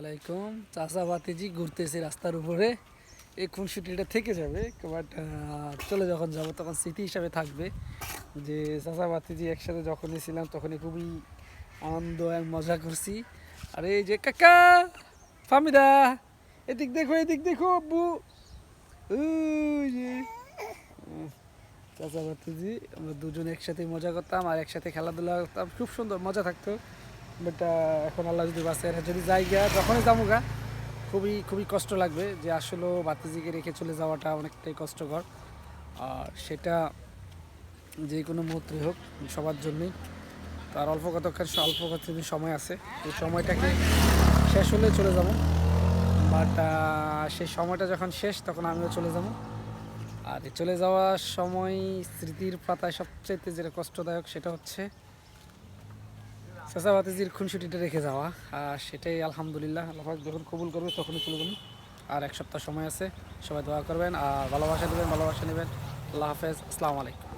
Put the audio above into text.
আলাইকুম। চাচা বাতিজি ঘুরতেছি রাস্তার উপরে। এই খুনসুটিটা থেকে যাবে বাট চলে যখন যাব তখন স্মৃতি হিসাবে থাকবে যে চাচা বাতিজি একসাথে যখনই ছিলাম তখনই খুবই আনন্দ এবং মজা করছি। আর এই যে কাকা ফামিদা এদিক দেখো এদিক দেখো, আব্বু। চাচা বাতিজি আমরা দুজন একসাথে মজা করতাম আর একসাথে খেলাধুলা করতাম, খুব সুন্দর, মজা থাকতো। বাট এখন আল্লাহ যদি বাসে যদি যাই গিয়া, যখনই যাব গা, খুবই খুবই কষ্ট লাগবে যে আসলে বাতিজিকে রেখে চলে যাওয়াটা অনেকটাই কষ্টকর। আর সেটা যে কোনো মুহূর্তে হোক, সবার জন্যই। তার অল্প কতক্ষণ, অল্প কতদিন সময় আছে, এই সময়টাকে শেষ হলে চলে যাব। বাট সেই সময়টা যখন শেষ, তখন আমিও চলে যাব। আর চলে যাওয়ার সময় স্মৃতির পাতায় সবচেয়ে যেটা কষ্টদায়ক, সেটা হচ্ছে চাচা বাতিজির খুনসুটিটা রেখে যাওয়া। আর সেটাই আলহামদুলিল্লাহ, আল্লাহ যখন কবুল করবে তখনই চলে যাবেন আর এক সপ্তাহ সময় আছে, সবাই দোয়া করবেন আর ভালোবাসা দেবেন, ভালোবাসা নেবেন। আল্লাহ হাফেজ, আসসালামু আলাইকুম।